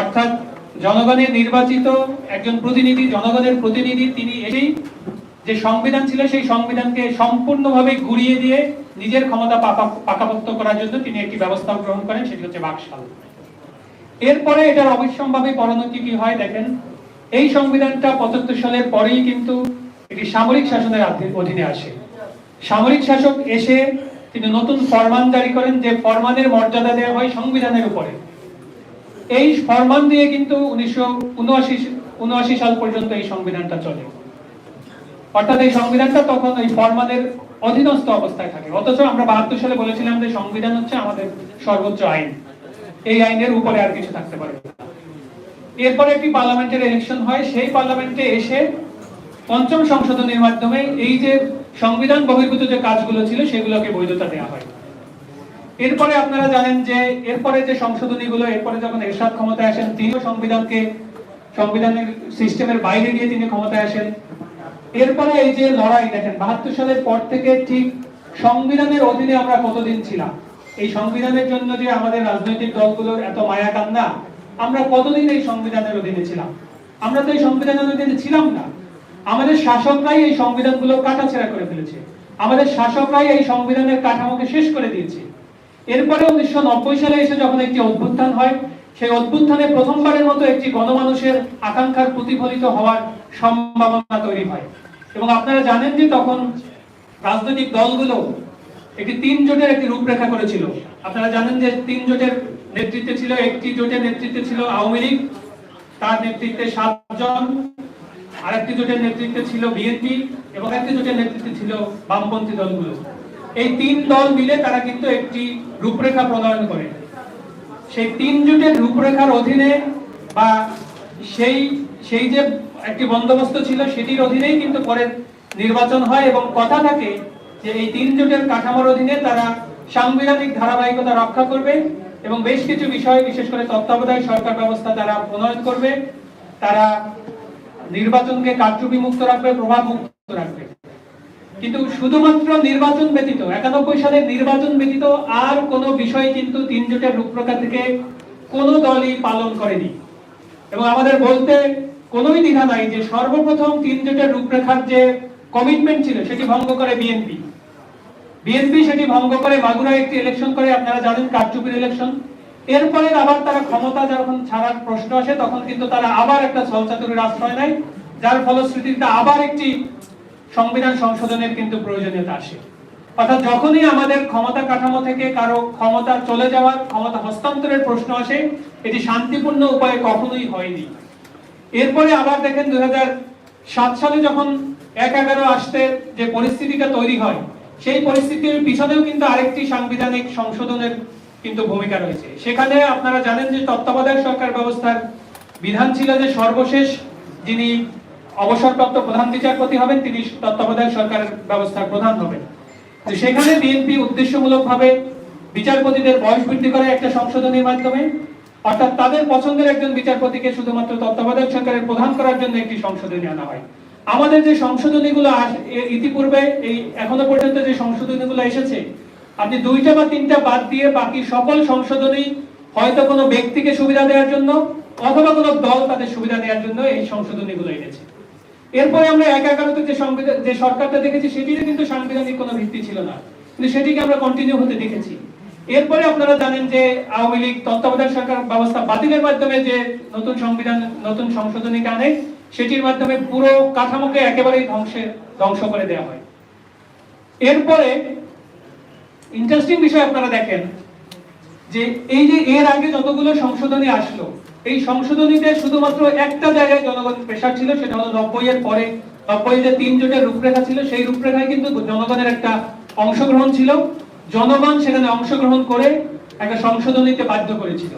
অর্থাৎ জনগণের নির্বাচিত একজন প্রতিনিধি, জনগণের প্রতিনিধি, তিনি এসেই যে সংবিধান ছিল, সেই সংবিধানকে সম্পূর্ণভাবে ঘুরিয়ে দিয়ে নিজের ক্ষমতা পাকাপোক্ত করার জন্য তিনি একটি ব্যবস্থা গ্রহণ করেন, সেটি হচ্ছে বাকশাল। এরপরে এটার অবিসম্ভাবী পরিণতি কি হয় দেখেন, এই সংবিধানটা পঁচাত্তর সালের পরেই কিন্তু এটি সামরিক শাসনের অধীনে আসে। সামরিক শাসক এসে তিনি নতুন ফরমান জারি করেন, যে ফরমানের মর্যাদা দেওয়া হয় সংবিধানের উপরে। এই ফরমান দিয়ে কিন্তু উনিশশো উনআশি সাল পর্যন্ত এই সংবিধানটা চলে। অর্থাৎ এই সংবিধানটা তখন এই ফরমানের অধীনস্থ অবস্থায় থাকে। অথচ আমরা বাহাত্তর সালে বলেছিলাম যে সংবিধান হচ্ছে আমাদের সর্বোচ্চ আইন। এই আইনের উপরে আর কিছু থাকতে পারে না। এরপরে একটি পার্লামেন্টের ইলেকশন হয়। সেই পার্লামেন্টে এসে পঞ্চম সংশোধনের মাধ্যমে এই যে সংবিধান বহির্ভূত যে কাজগুলো ছিল, সেগুলোকে বৈধতা দেওয়া হয়। এরপরে আপনারা জানেন যে এরপরে যে সংশোধনীগুলো, এরপরে যখন এরশাদ ক্ষমতায় আসেন, তিনিও সংবিধানকে, সংবিধানের সিস্টেমের বাইরে গিয়ে তিনি ক্ষমতায় আসেন। এরপরে এই যে লড়াই, দেখেন, বাহাত্তর সালের পর থেকে ঠিক সংবিধানের অধীনে আমরা কতদিন ছিলাম? এই সংবিধানের জন্য যে আমাদের রাজনৈতিক দলগুলোর এত মায়া কান্না, আমরা কতদিন এই সংবিধানের অধীনে ছিলাম? আমরা তো এই সংবিধানের অধীনে ছিলাম না। আমাদের শাসকরাই এই সংবিধানগুলো কাটাছেড়া করে ফেলেছে। আমাদের শাসকরাই এই সংবিধানের কাঠামোকে শেষ করে দিয়েছে। এরপরে উনিশশো নব্বই সালে এসে যখন একটি অভ্যুত্থান হয়, সেই অভ্যুত্থানে প্রথমবারের মতো একটি গণমানুষের আকাঙ্ক্ষার প্রতিফলিত হওয়ার সম্ভাবনা তৈরি হয়। এবং আপনারা জানেন যে তখন রাজনৈতিক দলগুলো একটি তিন জোটের একটি রূপরেখা করেছিল। আপনারা জানেন যে তিন জোটের নেতৃত্বে ছিল, একটি জোটের নেতৃত্বে ছিল আওয়ামী লীগ, তার নেতৃত্বে সাতজন, আরেকটি জোটের নেতৃত্বে ছিল বিএনপি এবং একটি জোটের নেতৃত্বে ছিল বামপন্থী দলগুলো। এই তিন দল মিলে তারা কিন্তু একটি রূপরেখা প্রণয়ন করে। সেই তিন জোটের রূপরেখার অধীনে বা সেই সেই যে একটি বন্দোবস্ত ছিল সেটির অধীনেই কিন্তু পরে নির্বাচন হয় এবং কথা থাকে যে এই তিন জোটের কাঠামোর অধীনে তারা সাংবিধানিক ধারাবাহিকতা রক্ষা করবে এবং বেশ কিছু বিষয়, বিশেষ করে তত্ত্বাবধায়ক সরকার ব্যবস্থা তারা প্রণয়ন করবে। তারা নির্বাচনকে কারচুপি মুক্ত রাখবে প্রভাব মুক্ত রাখবে। কিন্তু শুধুমাত্র নির্বাচন ব্যতীত, একানব্বই সালের নির্বাচন ব্যতীত আর কোনো বিষয় কিন্তু তিন জোটের রূপরেখা থেকে কোনো দলই পালন করেনি। এবং আমাদের বলতে কোনোই দ্বিধা নাই যে সর্বপ্রথম তিন জোটের রূপরেখার যে কমিটমেন্ট ছিল, সেটি ভঙ্গ করে বিএনপি। বিএনপি সেটি ভঙ্গ করে মাগুরায় একটি ইলেকশন করে, আপনারা জানেন কারচুপির ইলেকশন এরপরে আবার তারা ক্ষমতা যখন ছাড়ার প্রশ্ন আসে, তখন কিন্তু তারা আবার একটা ছলচাতুরের আশ্রয় নেয় যার ফলশ্রুতিতে আবার একটি সংবিধান সংশোধনের কিন্তু প্রয়োজনীয়তা আসে অর্থাৎ যখনই আমাদের ক্ষমতা কাঠামো থেকে কারও ক্ষমতা চলে যাওয়ার, ক্ষমতা হস্তান্তরের প্রশ্ন আসে, এটি শান্তিপূর্ণ উপায়ে কখনোই হয়নি। এরপরে আবার দেখেন দুই সাত সালে যখন এক এগারো আসতে যে পরিস্থিতিটা তৈরি হয়, সেই পরিস্থিতির পিছনেও কিন্তু আরেকটি সাংবিধানিক সংশোধনের কিন্তু ভূমিকা রয়েছে। সেখানে আপনারা জানেন যে তত্ত্বাবধায়ক সরকার ব্যবস্থার বিধান ছিল যে সর্বশেষ যিনি অবসরপ্রাপ্ত প্রধান বিচারপতি হবেন, তিনি তত্ত্বাবধায়ক সরকারের ব্যবস্থার প্রধান হবেন। তো সেখানে বিএনপি উদ্দেশ্যমূলকভাবে বিচারপতিদের বয়স বৃদ্ধি করে একটা সংশোধনীর মাধ্যমে, অর্থাৎ তাদের পছন্দের একজন বিচারপতিকে শুধুমাত্র তত্ত্বাবধায়ক সরকারের প্রধান করার জন্য একটি সংশোধনী আনা হয়। আমাদের যে সংশোধনীগুলো ইতিপূর্বে এই এখনও পর্যন্ত যে সংশোধনীগুলো এসেছে, আপনি দুইটা বা তিনটা বাদ দিয়ে বাকি সকল সংশোধনী হয়তো কোনো ব্যক্তিকে সুবিধা দেওয়ার জন্য অথবা কোনো দল তাদের সুবিধা দেওয়ার জন্য এই সংশোধনীগুলো এনেছে। এরপরে আমরা এক যে সংবিধান, যে সরকারটা দেখেছি সেটিতে কিন্তু সাংবিধানিক কোনো ভিত্তি ছিল না। কিন্তু সেটিকে আমরা কন্টিনিউ হতে দেখেছি। এরপরে আপনারা জানেন যে আওয়ামী লীগ তত্ত্বাবধায়ক সরকার ব্যবস্থা বাতিলের মাধ্যমে যে নতুন সংবিধান, নতুন সংশোধনীকে আনে সেটির মাধ্যমে পুরো কাঠামোকে একেবারেই ধ্বংসের ধ্বংস করে দেওয়া হয়। এরপরে ইন্টারেস্টিং বিষয় আপনারা দেখেন যে এই যে এর আগে যতগুলো সংশোধনী আসলো এই সংশোধনীতে শুধুমাত্র একটা জায়গায় জনগণ প্রেশার ছিল, সেটা হলো নব্বই এর পরে। নব্বই যে তিন জোটের রূপরেখা ছিল, সেই রূপরেখায় কিন্তু জনগণের একটা অংশগ্রহণ ছিল। জনগণ সেখানে অংশগ্রহণ করে একটা সংশোধনীতে বাধ্য করেছিল।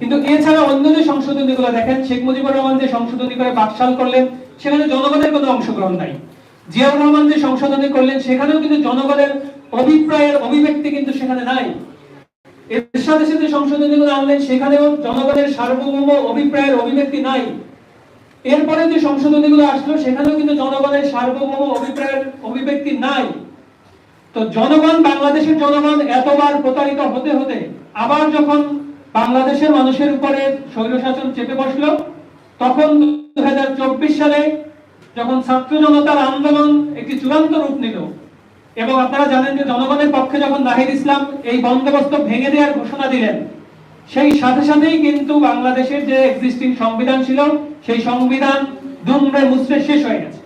কিন্তু এছাড়া অন্য যে সংশোধনী সংশোধনীগুলো দেখেন, শেখ মুজিবুর রহমান যে সংশোধনী করে বাকশাল করলেন, সেখানে জনগণের কোনো অংশগ্রহণ নাই। জিয়াউর রহমান যে সংশোধনী করলেন, সেখানেও কিন্তু জনগণের অভিপ্রায়ের অভিব্যক্তি কিন্তু সেখানে নাই। এর সাথে সাথে সংশোধনীগুলো আনলেন, সেখানেও জনগণের সার্বভৌম অভিপ্রায়ের অভিব্যক্তি নাই। এরপরে যে সংশোধনীগুলো আসলো, সেখানেও কিন্তু জনগণের সার্বভৌম অভিপ্রায়ের অভিব্যক্তি নাই। তো জনগণ, বাংলাদেশের জনগণ এতবার প্রতারিত হতে হতে আবার যখন বাংলাদেশের মানুষের উপরে স্বৈরশাসন চেপে বসল, তখন দু হাজার চব্বিশ সালে যখন ছাত্র জনতার আন্দোলন একটি চূড়ান্ত রূপ নিল এবং আপনারা জানেন যে জনগণের পক্ষে যখন নাহিদ ইসলাম এই বন্দোবস্ত ভেঙে দেওয়ার ঘোষণা দিলেন, সেই সাথে সাথেই কিন্তু বাংলাদেশের যে এক্সিস্টিং সংবিধান ছিল, সেই সংবিধান দুমড়ে মুচড়ে শেষ হয়ে গেছে।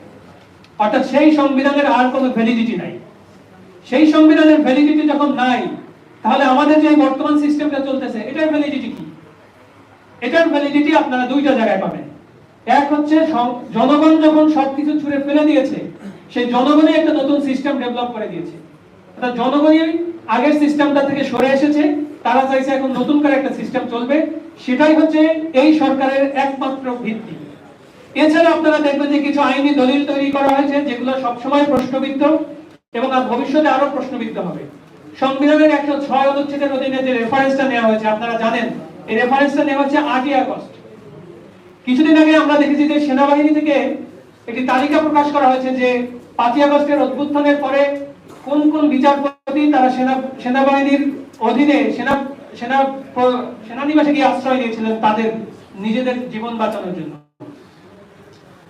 অর্থাৎ সেই সংবিধানের আর কোনো ভ্যালিডিটি নাই। সেই সংবিধানের ভ্যালিডিটি যখন নাই, তাহলে আমাদের যে বর্তমান সিস্টেমটা চলতেছে, এটার ভ্যালিডিটি কি? এটার ভ্যালিডিটি আপনারা দুইটা জায়গায় পাবেন। এক হচ্ছে জনগণ যখন সবকিছু ছুড়ে ফেলে দিয়েছে সেই জনগণই একটা নতুন সিস্টেম ডেভেলপ করে দিয়েছে। অর্থাৎ জনগণই আগের সিস্টেমটা থেকে সরে এসেছে, তারা চাইছে এখন নতুন করে একটা সিস্টেম চলবে, সেটাই হচ্ছে এই সরকারের একমাত্র ভিত্তি। এছাড়া আপনারা দেখবেন যে কিছু আইনি দলিল তৈরি করা হয়েছে, যেগুলো সবসময় প্রশ্নবিদ্ধ এবং আর ভবিষ্যতে আরও প্রশ্নবিদ্ধ হবে। সংবিধানের একশো ছয় অনুচ্ছেদের অধীনে যে রেফারেন্সটা নেওয়া হয়েছে, আপনারা জানেন, এই রেফারেন্সটা নেওয়া হচ্ছে আটই আগস্ট। কিছুদিন আগে আমরা দেখেছি যে সেনাবাহিনী থেকে একটি তালিকা প্রকাশ করা হয়েছে যে পাঁচই আগস্টের অভ্যুত্থানের পরে কোন কোন বিচারপতি তারা সেনা, সেনাবাহিনীর অধীনে সেনা সেনা সেনানিবাসে গিয়ে আশ্রয় নিয়েছিলেন তাদের নিজেদের জীবন বাঁচানোর জন্য?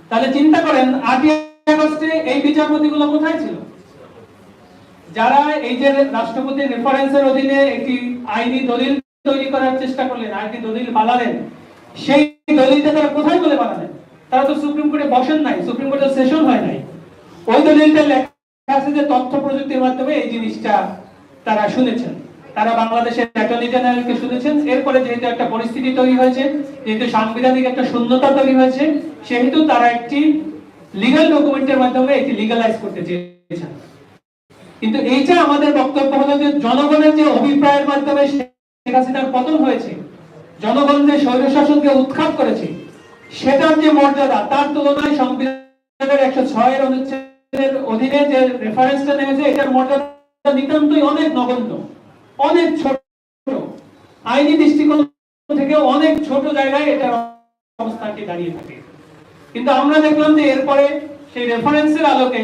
তাহলে চিন্তা করেন, আটই আগস্টে এই বিচারপতিগুলো কোথায় ছিল? যারা এই যে রাষ্ট্রপতির রেফারেন্সের অধীনে একটি আইনি দলিল তৈরি করার চেষ্টা করলেন আইনি দলিল বানালেন, সেই দলিলটা তারা কোথায় বলে বানালেন? তারা তো সুপ্রিম কোর্টে বসেন নাই, সুপ্রিম কোর্টের সেশন হয় নাই। ওই দলিলটা লেখা আছে যে তথ্য প্রযুক্তির মাধ্যমে এই জিনিসটা তারা শুনেছেন। তারা বাংলাদেশের অ্যাটর্নি জেনারেলকে শুনেছেন। এরপরে যেহেতু একটা পরিস্থিতি তৈরি হয়েছে, যেহেতু সাংবিধানিক একটা শূন্যতা তৈরি হয়েছে, সেহেতু তারা একটি লিগ্যাল ডকুমেন্টের মাধ্যমে এটি লিগালাইজ করতে চেয়েছেন। কিন্তু এইটা আমাদের বক্তব্য হলো যে জনগণের যে অভিপ্রায়ের মাধ্যমে শেখ হাসিনার পতন হয়েছে, জনগণ যে স্বৈরশাসনকে উৎখাত করেছে, সেটার যে মর্যাদা, তার তুলনায় সংবিধানের একশো ছয়ের অনুচ্ছেদের অধীনে যে রেফারেন্সটা নেমেছে এটার নিতান্তই অনেক নগণ্য, অনেক ছোট। আইনি দৃষ্টিকোণ থেকে অনেক ছোট জায়গায় এটার অবস্থানটি দাঁড়িয়ে থাকে। কিন্তু আমরা দেখলাম যে এরপরে সেই রেফারেন্সের আলোকে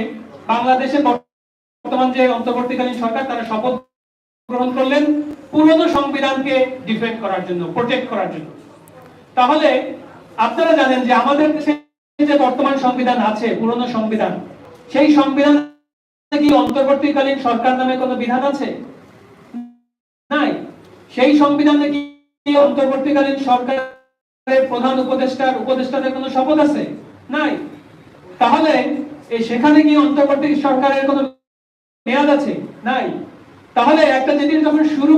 বাংলাদেশে বর্তমান যে অন্তর্বর্তীকালীন সরকার, তারা শপথ গ্রহণ করলেন পুরনো সংবিধানকে ডিফেন্ড করার জন্য প্রোটেক্ট করার জন্য। তাহলে আপনারা জানেন যে আমাদের দেশে যে বর্তমান সংবিধান আছে, পুরনো সংবিধান সেই সংবিধান কি অন্তর্বর্তীকালীন সরকার নামে কোনো বিধান আছে? নাই। সেই সংবিধানে কি অন্তর্বর্তীকালীন সরকারের প্রধান উপদেষ্টার, উপদেষ্টাদের কোনো শপথ আছে? নাই। তাহলে সেখানে কি অন্তর্বর্তী সরকারের কোনো মেয়াদ আছে? নাই। তাহলে একটা জিনিস যখন শুরু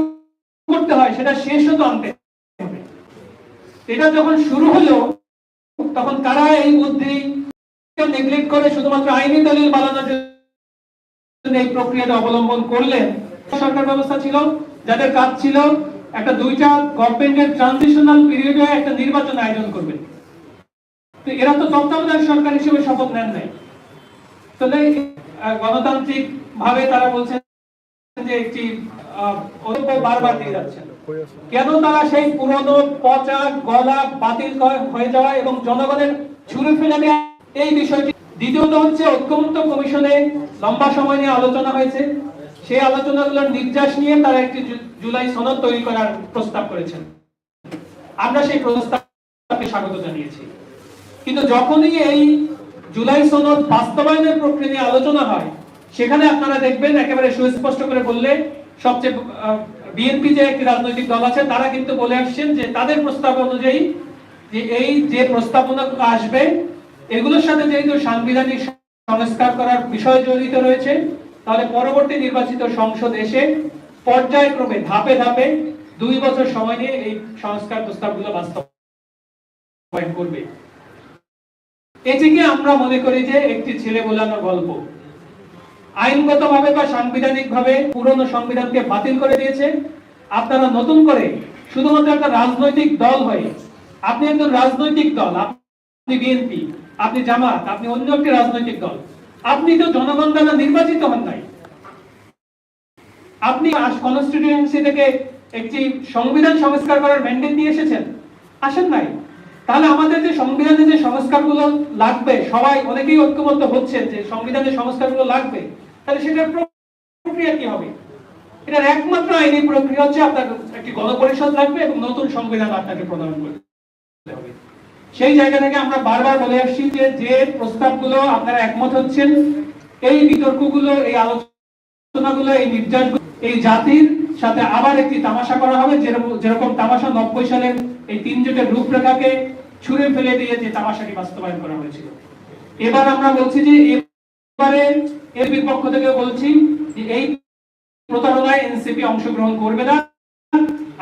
করতে হয়, সেটা শেষও তো আনতে এটা যখন শুরু হলো, তখন কারা এই বুদ্ধি নেগলেক্ট করে শুধুমাত্র আইনি দলিল বানানোর জন্য এই প্রক্রিয়াটা অবলম্বন করলেন সরকার ব্যবস্থা ছিল, যাদের কাজ ছিল একটা দুইটা গভর্নমেন্টের ট্রানজিশনাল পিরিয়ডে একটা নির্বাচন আয়োজন করবে। তো এরা তো তত্ত্বাবধায়ক সরকার হিসেবে শপথ নেন নাই। তাহলে গণতান্ত্রিক ভাবে তারা বলছেন যে একটি বারবার দিয়ে যাচ্ছেন। কেন তারা সেই পুরনো পচা গলা বাতিল হয়ে যাওয়া এবং জনগণের ছুড়ে ফেলে দেওয়া এই বিষয়টি দ্বিতীয়ত হচ্ছে ঐক্যমত্য কমিশনে লম্বা সময় নিয়ে আলোচনা হয়েছে। সেই আলোচনাগুলোর নির্যাস নিয়ে তারা একটি জুলাই সনদ তৈরি করার প্রস্তাব করেছেন। আমরা সেই প্রস্তাবকে স্বাগত জানিয়েছি। কিন্তু যখনই এই জুলাই সনদ বাস্তবায়নের প্রক্রিয়া নিয়ে আলোচনা হয়, সেখানে আপনারা দেখবেন একেবারে সুস্পষ্ট করে বললে সবচেয়ে বিএনপি যে একটি রাজনৈতিক দল আছে, তারা কিন্তু বলে আসছেন যে তাদের প্রস্তাব অনুযায়ী যে এই যে প্রস্তাবনা আসবে এগুলোর সাথে যেহেতু সাংবিধানিক সংস্কার করার বিষয় জড়িত রয়েছে, তাহলে পরবর্তী নির্বাচিত সংসদ এসে পর্যায়ক্রমে ধাপে ধাপে দুই বছর সময় নিয়ে এই সংস্কার প্রস্তাবগুলো বাস্তবায়ন করবে। এটিকে আমরা মনে করি যে একটি ছেলে বোলানো গল্প? আইনগতভাবে বা সাংবিধানিকভাবে পুরনো সংবিধানকে বাতিল করে দিয়েছে। আপনারা নতুন করে শুধুমাত্র একটা রাজনৈতিক দল হয়ে, আপনি একজন রাজনৈতিক দল আপনি বিএনপি, আপনি জামাত, আপনি অন্য একটি রাজনৈতিক দল। আপনি তো জনগণ দ্বারা নির্বাচিত হন নাই। আপনি কনস্টিটিউয়েন্সি থেকে একটি সংবিধান সংস্কার করার ম্যান্ডেট নিয়ে এসেছেন। আসেন নাই। তাহলে আমাদের যে সংবিধানে যে সংস্কারগুলো লাগবে, সবাই অনেকেই ঐক্যবদ্ধ হচ্ছেন যে সংবিধানের সংস্কারগুলো লাগবে। তাহলে সেটার প্রক্রিয়া কি হবে? এটার একমাত্র আইনি প্রক্রিয়া হচ্ছে আপনার একটি গণপরিষদ লাগবে এবং নতুন সংবিধান আপনাকে প্রদান করতে হবে। সেই জায়গা থেকে আমরা বারবার বলে আসছি যে যে প্রস্তাবগুলো আপনারা একমত হচ্ছেন, এই বিতর্কগুলো, এই আলোচনাগুলো, এই নির্যাস এই জাতির সাথে আবার একটি তামাশা করা হবে, যেরকম তামাশা নব্বই সালের এই তিন জোটের রূপরেখাকে ছুঁড়ে ফেলে দিয়ে যে তামাশাটি বাস্তবায়ন করা হয়েছিল। এবার আমরা বলছি যে এবারে এর বিপক্ষ থেকে বলছি যে এই প্রতারণায় এনসিপি অংশগ্রহণ করবে না।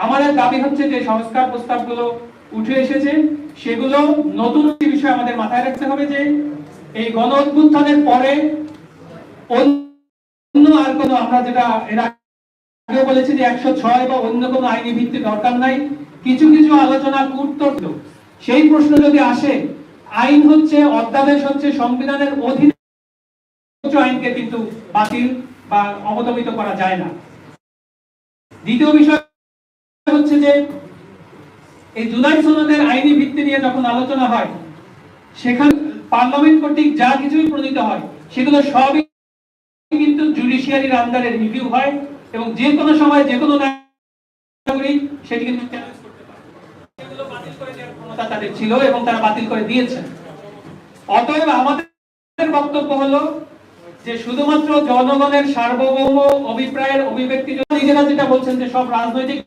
আমাদের দাবি হচ্ছে যে সংস্কার প্রস্তাবগুলো উঠে এসেছে। সেগুলো নতুন একটি বিষয় আমাদের মাথায় রাখতে হবে যে, এই গণ অভ্যুত্থানের পরে অন্য আর কোনো, আমরা যেটা এর আগে বলেছি যে একশো ছয় বা অন্য কোনো আইনি ভিত্তি দরকার নাই। কিছু কিছু আলোচনা কূটতর্ক সেই প্রশ্ন যদি আসে, আইন হচ্ছে, অধ্যাদেশ হচ্ছে, সংবিধানের অধীনে আইনকে কিন্তু বাতিল বা অবদমিত করা যায় না। দ্বিতীয় বিষয় হচ্ছে যে এই জুলাই সনদের আইনি ভিত্তি নিয়ে যখন আলোচনা হয়, সেখানে পার্লামেন্ট কর্তৃক যা কিছুই প্রণীত হয়, সেগুলো সবই কিন্তু জুডিশিয়ারির আন্ডারে রিভিউ হয় এবং যে কোনো সময় যে কোনো নাগরিক সেটি কিন্তু বাতিল করে ক্ষমতা তাদের ছিল এবং তারা বাতিল করে দিয়েছেন। অতএব আমাদের বক্তব্য হলো যে শুধুমাত্র জনগণের সার্বভৌম অভিপ্রায়ের অভিব্যক্তি নিজেরা যেটা বলছেন যে সব রাজনৈতিক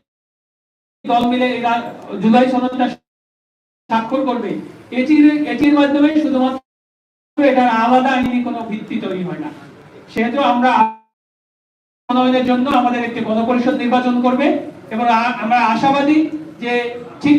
দল মিলে জুলাই সনদটা স্বাক্ষর করবে। এটির এটির মাধ্যমে শুধুমাত্র এটার আলাদা আইনি কোনো ভিত্তি তৈরি হয় না। সেহেতু আমরা জন্য আমাদের একটি গণপরিষদ নির্বাচন করবে এবং আমরা আশাবাদী যে ঠিক